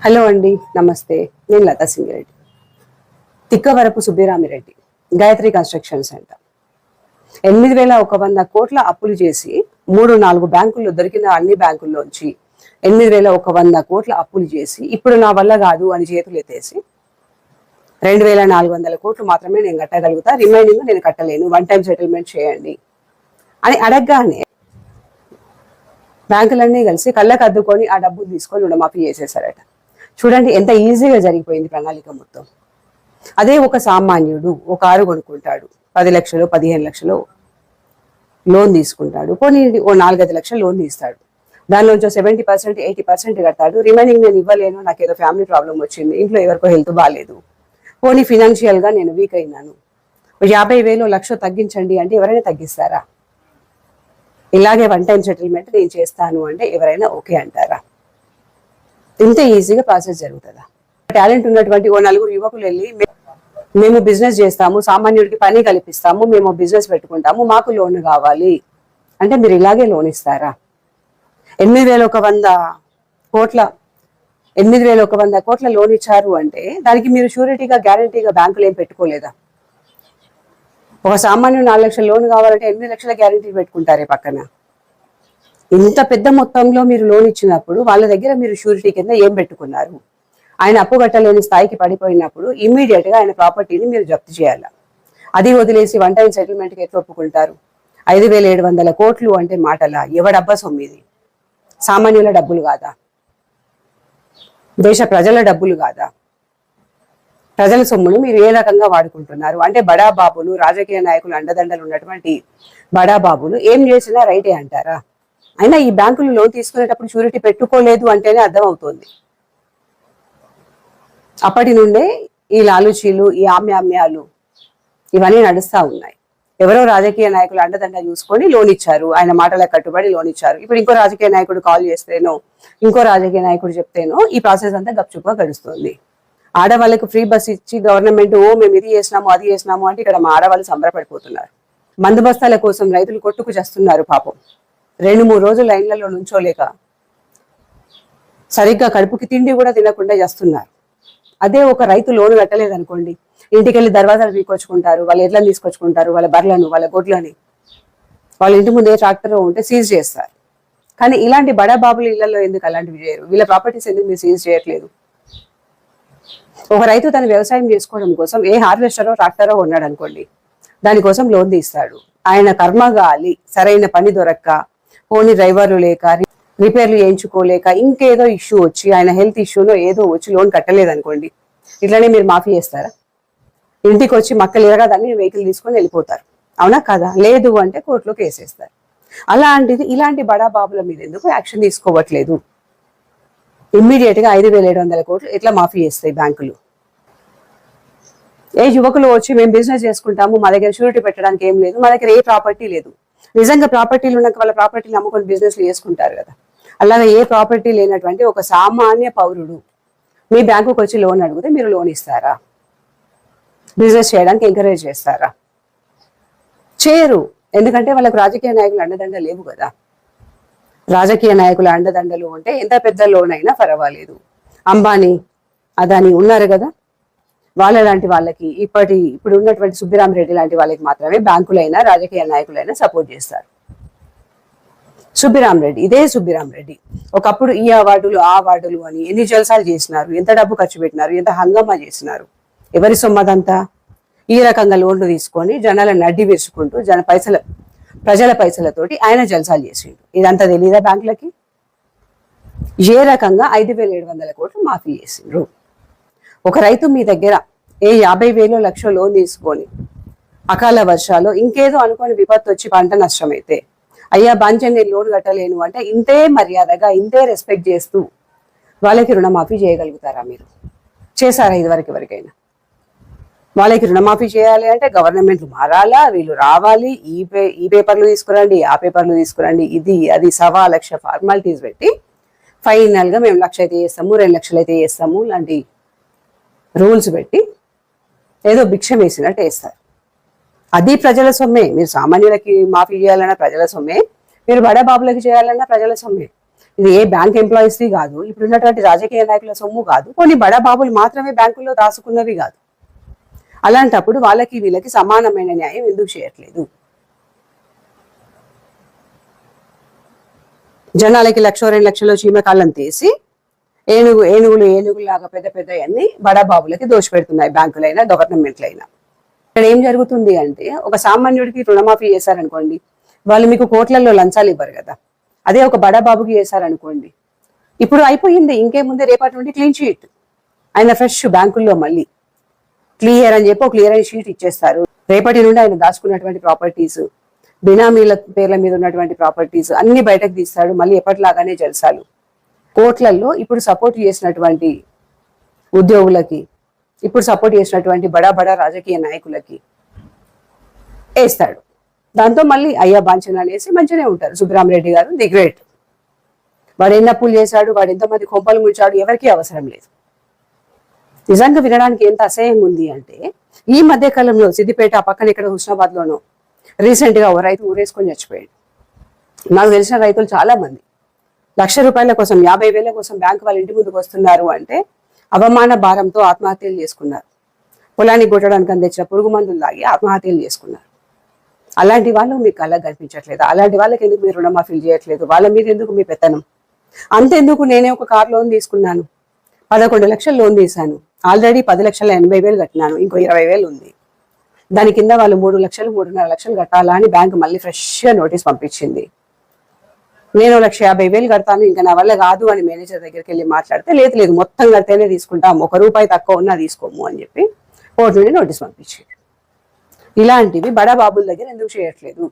Hello అండి నమస్తే. నేను Latha Singireddy. Tikkavarapu Subbiramireddy Gayathri construction centre. ఎనిమిది వేల ఒక వంద కోట్ల అప్పులు చేసి మూడు నాలుగు బ్యాంకుల్లో దొరికిన అన్ని బ్యాంకుల్లోంచి ఎనిమిది వేల ఒక వంద కోట్ల అప్పులు చేసి ఇప్పుడు నా వల్ల కాదు అని చేతులు ఎత్తేసి రెండు వేల నాలుగు వందల కోట్లు మాత్రమే నేను కట్టగలుగుతా రిమైనింగ్ నేను కట్టలేను వన్ టైం సెటిల్మెంట్ చేయండి అని అడగగానే బ్యాంకులన్నీ కలిసి కళ్ళకు అద్దుకొని ఆ డబ్బులు తీసుకొని రుణమాఫీ చేసేసారట చూడండి ఎంత ఈజీగా జరిగిపోయింది ప్రణాళిక మొత్తం. అదే ఒక సామాన్యుడు ఒక కారు కొనుక్కుంటాడు. పది లక్షలు పదిహేను లక్షలు లోన్ తీసుకుంటాడు. పోనీ ఓ నాలుగైదు లక్షలు లోన్ తీస్తాడు. దానిలోంచి సెవెంటీ పర్సెంట్ ఎయిటీ పర్సెంట్ కడతాడు. రిమైనింగ్ నేను ఇవ్వలేను నాకు ఏదో ఫ్యామిలీ ప్రాబ్లం వచ్చింది ఇంట్లో ఎవరికో హెల్త్ బాగాలేదు పోనీ ఫినాన్షియల్గా నేను వీక్ అయినాను. యాభై వేలు లక్ష తగ్గించండి అంటే ఎవరైనా తగ్గిస్తారా? ఇలాగే వన్ టైం సెటిల్మెంట్ నేను చేస్తాను అంటే ఎవరైనా ఓకే అంటారా? ఇంత ఈజీగా ప్రాసెస్ జరుగుతుందా? టాలెంట్ ఉన్నటువంటి ఓ నలుగురు యువకులు వెళ్ళి మేము బిజినెస్ చేస్తాము సామాన్యుడికి పని కల్పిస్తాము మేము బిజినెస్ పెట్టుకుంటాము మాకు లోన్ కావాలి. అంటే మీరు ఇలాగే లోన్ ఇస్తారా? ఎనిమిది వేల ఒక వంద కోట్ల ఎనిమిది వేల ఒక వంద కోట్ల లోన్ ఇచ్చారు అంటే దానికి మీరు షూరిటీగా గ్యారంటీగా బ్యాంకులు ఏం పెట్టుకోలేదా? ఒక సామాన్యుడు నాలుగు లక్షల లోన్ కావాలంటే ఎనిమిది లక్షల గ్యారంటీ పెట్టుకుంటారే పక్కన. ఇంత పెద్ద మొత్తంలో మీరు లోన్ ఇచ్చినప్పుడు వాళ్ళ దగ్గర మీరు షూరిటీ కింద ఏం పెట్టుకున్నారు? ఆయన అప్పు కట్టలేని స్థాయికి పడిపోయినప్పుడు ఇమ్మీడియట్గా ఆయన ప్రాపర్టీని మీరు జప్తు చేయాలి. అది వదిలేసి వన్ టైం సెటిల్మెంట్కి ఎట్లా ఒప్పుకుంటారు? ఐదు వేల ఏడు వందల కోట్లు అంటే మాటలా ఎవడబ్బా సొమ్మిది? సామాన్యుల డబ్బులు కాదా? దేశ ప్రజల డబ్బులు కాదా? ప్రజల సొమ్మును మీరు ఏ రకంగా వాడుకుంటున్నారు? అంటే బడా బాబులు రాజకీయ నాయకులు అండదండలు ఉన్నటువంటి బడా బాబులు ఏం చేసినా రైటే అంటారా? అయినా ఈ బ్యాంకులు లోన్ తీసుకునేటప్పుడు షూరిటీ పెట్టుకోలేదు అంటేనే అర్థమవుతోంది. అప్పటి నుండే ఈ లాలుచీలు ఈ ఆమ్యామ్యాలు ఇవన్నీ నడుస్తా ఉన్నాయి. ఎవరో రాజకీయ నాయకులు అండదండ చూసుకొని లోన్ ఇచ్చారు. ఆయన మాటలకు కట్టుబడి లోన్ ఇచ్చారు. ఇప్పుడు ఇంకో రాజకీయ నాయకుడు కాల్ చేస్తేనో ఇంకో రాజకీయ నాయకుడు చెప్తేనో ఈ ప్రాసెస్ అంతా గప్చుప్గా గడుస్తుంది. ఆడవాళ్ళకు ఫ్రీ బస్ ఇచ్చి గవర్నమెంట్ ఓ మేము ఇది చేసినాము అది చేసినాము అంటే ఇక్కడ మా ఆడవాళ్ళు సంబరపడిపోతున్నారు. మందు బస్తాల కోసం రైతులు కొట్టుకు చేస్తున్నారు పాపం. రెండు మూడు రోజులు లైన్లలో నుంచోలేక సరిగ్గా కడుపుకి తిండి కూడా తినకుండా చేస్తున్నారు. అదే ఒక రైతు లోను కట్టలేదనుకోండి. ఇంటికి వెళ్ళి దర్వాజాలు తీసుకొచ్చుకుంటారు వాళ్ళ ఎడ్లను తీసుకొచ్చుకుంటారు వాళ్ళ బర్రెలను వాళ్ళ గొడ్లని. వాళ్ళ ఇంటి ముందే ట్రాక్టర్ ఉంటే సీజ్ చేస్తారు. కానీ ఇలాంటి బడా బాబుల ఇళ్ళలో ఎందుకు అలాంటివి చేయరు? వీళ్ళ ప్రాపర్టీస్ ఎందుకు మీరు సీజ్ చేయట్లేదు? ఒక రైతు తన వ్యవసాయం చేసుకోవడం కోసం ఏ హార్వెస్టరో ట్రాక్టరో ఉన్నాడు అనుకోండి దానికోసం లోన్ తీస్తాడు. ఆయన కర్మ గాలి సరైన పని దొరక్క పోనీ డ్రైవర్లు లేక రిపేర్లు చేయించుకోలేక ఇంకేదో ఇష్యూ వచ్చి ఆయన హెల్త్ ఇష్యూలో ఏదో వచ్చి లోన్ కట్టలేదు అనుకోండి మీరు మాఫీ చేస్తారా? ఇంటికి వచ్చి మక్కలు ఎరగదని వెహికల్ తీసుకొని వెళ్ళిపోతారు. అవునా కదా? లేదు అంటే కోర్టులో కేసేస్తారు అలాంటిది ఇలాంటి బడా బాబుల మీద ఎందుకు యాక్షన్ తీసుకోవట్లేదు? ఇమ్మీడియట్గా ఐదు వేల ఏడు వందల కోట్లు ఎట్లా మాఫీ చేస్తాయి బ్యాంకులు? ఏ యువకులు వచ్చి మేము బిజినెస్ చేసుకుంటాము మా దగ్గర షూరిటీ పెట్టడానికి ఏం లేదు మా దగ్గర ఏ ప్రాపర్టీ లేదు. నిజంగా ప్రాపర్టీలు ఉన్నాక వాళ్ళ ప్రాపర్టీలు అమ్ముకొని బిజినెస్లు చేసుకుంటారు కదా. అలాగే ఏ ప్రాపర్టీ లేనటువంటి ఒక సామాన్య పౌరుడు మీ బ్యాంకుకి వచ్చి లోన్ అడిగితే మీరు లోన్ ఇస్తారా? బిజినెస్ చేయడానికి ఎంకరేజ్ చేస్తారా? చేయరు. ఎందుకంటే వాళ్ళకి రాజకీయ నాయకులు అండదండ లేవు కదా. రాజకీయ నాయకుల అండదండలు ఉంటే ఎంత పెద్ద లోన్ అయినా పర్వాలేదు. అంబానీ అదాని ఉన్నారు కదా. వాళ్ళ లాంటి వాళ్ళకి ఇప్పటి ఇప్పుడు ఉన్నటువంటి సుబ్బిరామరెడ్డి లాంటి వాళ్ళకి మాత్రమే బ్యాంకులైనా రాజకీయ నాయకులైనా సపోర్ట్ చేస్తారు. సుబ్బిరామరెడ్డి ఇదే సుబ్బిరామరెడ్డి ఒకప్పుడు ఈ అవార్డులు ఆ అవార్డులు అని ఎన్ని జల్సాలు చేసినారు ఎంత డబ్బు ఖర్చు పెట్టినారు ఎంత హంగామా చేసినారు. ఎవరి సొమ్మదంతా? ఈ రకంగా లోన్లు తీసుకొని జనాలను అడ్డి వేసుకుంటూ జన పైసల ప్రజల పైసలతోటి ఆయన జల్సాలు చేసిండు. ఇదంతా తెలియదా బ్యాంకులకి? ఏ రకంగా ఐదు వేల ఏడు వందల కోట్లు మాఫీ చేసిండ్రు. ఒక రైతు మీ దగ్గర ఏ యాభై వేలు లక్ష లోన్ తీసుకొని అకాల వర్షాలు ఇంకేదో అనుకోని విపత్తు వచ్చి పంట నష్టమైతే అయ్యా బాంచన్ నేను లోన్ కట్టలేను అంటే ఇంతే మర్యాదగా ఇంతే రెస్పెక్ట్ చేస్తూ వాళ్ళకి రుణమాఫీ చేయగలుగుతారా మీరు? చేశారా ఇదివరకు ఎవరికైనా? వాళ్ళకి రుణమాఫీ చేయాలి అంటే గవర్నమెంట్ మారాలా? వీళ్ళు రావాలి. ఈ పే ఈ పేపర్లు తీసుకురండి ఆ పేపర్లు తీసుకురండి. ఇది అది సవా లక్ష ఫార్మాలిటీస్ పెట్టి ఫైనల్గా మేము లక్ష అయితే చేస్తాము రెండు లక్షలు అయితే చేస్తాము లాంటి రూల్స్ పెట్టి ఏదో భిక్ష వేసినట్టు వేస్తారు. అది ప్రజల సొమ్మే. మీరు సామాన్యులకి మాఫీ చేయాలన్నా ప్రజల సొమ్మే. మీరు బడాబాబులకి చేయాలన్నా ప్రజల సొమ్మే. ఇది ఏ బ్యాంక్ ఎంప్లాయీస్ది కాదు. ఇప్పుడు ఉన్నటువంటి రాజకీయ నాయకుల సొమ్ము కాదు. కొన్ని బడా బాబులు మాత్రమే బ్యాంకుల్లో దాచుకున్నవి కాదు. అలాంటప్పుడు వాళ్ళకి వీళ్ళకి సమానమైన న్యాయం ఎందుకు చేయట్లేదు? జనాలకి లక్ష రెండు లక్షలు చీమకాలం తీసి ఏనుగు ఏనుగులు ఏనుగులాగా పెద్ద పెద్ద అన్ని బడా బాబులకి దోషపెడుతున్నాయి. బ్యాంకులైనా గవర్నమెంట్లైనా. ఇక్కడ ఏం జరుగుతుంది అంటే ఒక సామాన్యుడికి రుణమాఫీ చేశారనుకోండి వాళ్ళు మీకు కోట్లలో లంచాలు ఇవ్వరు కదా. అదే ఒక బడా బాబుకి చేశారనుకోండి ఇప్పుడు అయిపోయింది ఇంకేముంది? రేపటి నుండి క్లీన్ షీట్. ఆయన ఫ్రెష్ బ్యాంకుల్లో మళ్ళీ. క్లియర్ అని చెప్పి ఒక క్లియర్ అయిన షీట్ ఇచ్చేస్తారు. రేపటి నుండి ఆయన దాచుకున్నటువంటి ప్రాపర్టీస్ బినామీల పేర్ల మీద ఉన్నటువంటి ప్రాపర్టీస్ అన్ని బయటకు తీస్తాడు మళ్ళీ ఎప్పటిలాగానే జలసాలు. కోట్లల్లో ఇప్పుడు సపోర్ట్ చేసినటువంటి ఉద్యోగులకి ఇప్పుడు సపోర్ట్ చేసినటువంటి బడా బడా రాజకీయ నాయకులకి వేస్తాడు. దాంతో మళ్ళీ అయ్యా బాంచనాలు వేసి మంచిగానే ఉంటారు. సుబ్బరామరెడ్డి గారు ది గ్రేట్. వాడు ఎన్ని అప్పులు చేశాడు వాడు ఎంతమంది కొంపలు ముంచాడు ఎవరికీ అవసరం లేదు. నిజంగా వినడానికి ఎంత అసహ్యం ఉంది అంటే ఈ మధ్య కాలంలో సిద్దిపేట పక్కన ఇక్కడ హుస్నాబాద్ రీసెంట్గా రీసెంట్గా ఓ రైతు ఊరేసుకొని చచ్చిపోయాడు. నాకు తెలిసిన రైతులు చాలా మంది లక్ష రూపాయల కోసం యాభై వేల కోసం బ్యాంకు వాళ్ళ ఇంటి ముందుకు వస్తున్నారు అంటే అవమాన భారంతో ఆత్మహత్యలు చేసుకున్నారు. పొలాన్ని కొట్టడానికి అందించిన పురుగు మందులు లాగి ఆత్మహత్యలు చేసుకున్నారు. అలాంటి వాళ్ళు మీకు కళ్ళకు కనిపించట్లేదు. అలాంటి వాళ్ళకి ఎందుకు మీరు రుణమాఫీలు చేయట్లేదు? వాళ్ళ మీద ఎందుకు మీ పెత్తనం? అంతెందుకు నేనే ఒక కార్ లోన్ తీసుకున్నాను. పదకొండు లక్షలు లోన్ తీశాను. ఆల్రెడీ పది లక్షల ఎనభై వేలు కట్టినాను. ఇంకో ఇరవై వేలు ఉంది. దాని కింద వాళ్ళు మూడు లక్షలు మూడున్నర లక్షలు కట్టాలా అని బ్యాంక్ మళ్ళీ ఫ్రెష్గా నోటీస్ పంపించింది. నేను లక్ష యాభై వేలు కడతాను ఇంకా నా వల్ల కాదు అని మేనేజర్ దగ్గరికి వెళ్ళి మాట్లాడితే లేదు లేదు మొత్తం కడితేనే తీసుకుంటాం ఒక రూపాయి తక్కువ ఉన్నా తీసుకోము అని చెప్పి కోర్టు నుండి నోటీస్ పంపించాడు ఇలాంటివి బడాబాబుల దగ్గర ఎందుకు చేయట్లేదు?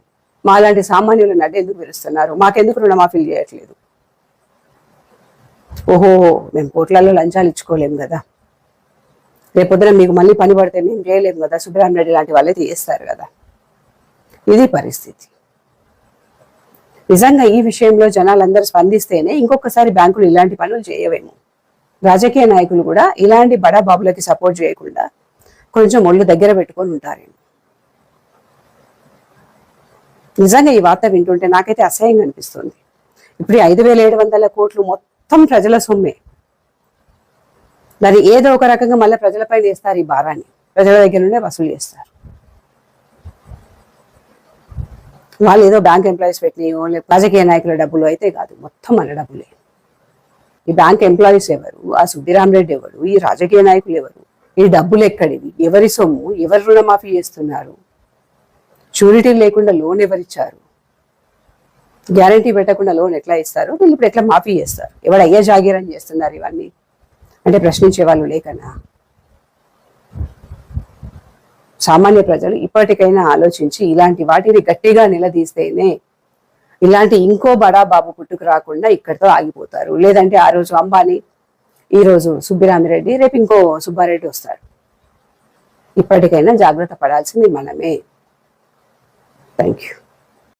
మాలాంటి సామాన్యుల నడ్డ ఎందుకు పిలుస్తున్నారు? మాకెందుకు రుణమాఫీలు చేయట్లేదు? ఓహో మేము కోట్లలో లంచాలు ఇచ్చుకోలేము కదా. రేపొద్దున మీకు మళ్ళీ పని పడితే మేము చేయలేము కదా సుబ్రహ్మణ్యుడు లాంటి వాళ్ళే తీస్తారు కదా. ఇది పరిస్థితి. నిజంగా ఈ విషయంలో జనాలందరూ స్పందిస్తేనే ఇంకొకసారి బ్యాంకులు ఇలాంటి పనులు చేయవేమో. రాజకీయ నాయకులు కూడా ఇలాంటి బడాబాబులకి సపోర్ట్ చేయకుండా కొంచెం ఒళ్ళు దగ్గర పెట్టుకొని ఉంటారేమో నిజంగా ఈ వార్త వింటుంటే నాకైతే అసహ్యంగా అనిపిస్తుంది. ఇప్పుడు ఐదు వేల ఏడు వందల కోట్లు మొత్తం ప్రజల సొమ్మే. మరి ఏదో ఒక రకంగా మళ్ళీ ప్రజలపై వేస్తారు ఈ భారాన్ని. ప్రజల దగ్గర నుండే వసూలు చేస్తారు. వాళ్ళు ఏదో బ్యాంక్ ఎంప్లాయీస్ పెట్టినాయో లేకపోతే రాజకీయ నాయకుల డబ్బులు అయితే కాదు మొత్తం మన డబ్బులే. ఈ బ్యాంక్ ఎంప్లాయీస్ ఎవరు? ఆ సుబ్బిరామ్ రెడ్డి ఎవరు? ఈ రాజకీయ నాయకులు ఎవరు? ఈ డబ్బులు ఎక్కడివి? ఎవరి సొమ్ము? ఎవరు రుణమాఫీ చేస్తున్నారు? షూరిటీ లేకుండా లోన్ ఎవరిచ్చారు? గ్యారంటీ పెట్టకుండా లోన్ ఎట్లా ఇస్తారు? వీళ్ళు ఇప్పుడు ఎట్లా మాఫీ చేస్తారు? ఎవడు అయ్యే జాగీరని చేస్తున్నారు ఇవన్నీ? అంటే ప్రశ్నించే వాళ్ళు లేకనా? సామాన్య ప్రజలు ఇప్పటికైనా ఆలోచించి ఇలాంటి వాటిని గట్టిగా నిలదీస్తేనే ఇలాంటి ఇంకో బడా బాబు పుట్టుకు రాకుండా ఇక్కడితో ఆగిపోతారు. లేదంటే ఆ రోజు అంబానీ ఈరోజు సుబ్బిరామిరెడ్డి రేపు ఇంకో సుబ్బారెడ్డి వస్తారు. ఇప్పటికైనా జాగ్రత్త పడాల్సింది మనమే. Thank you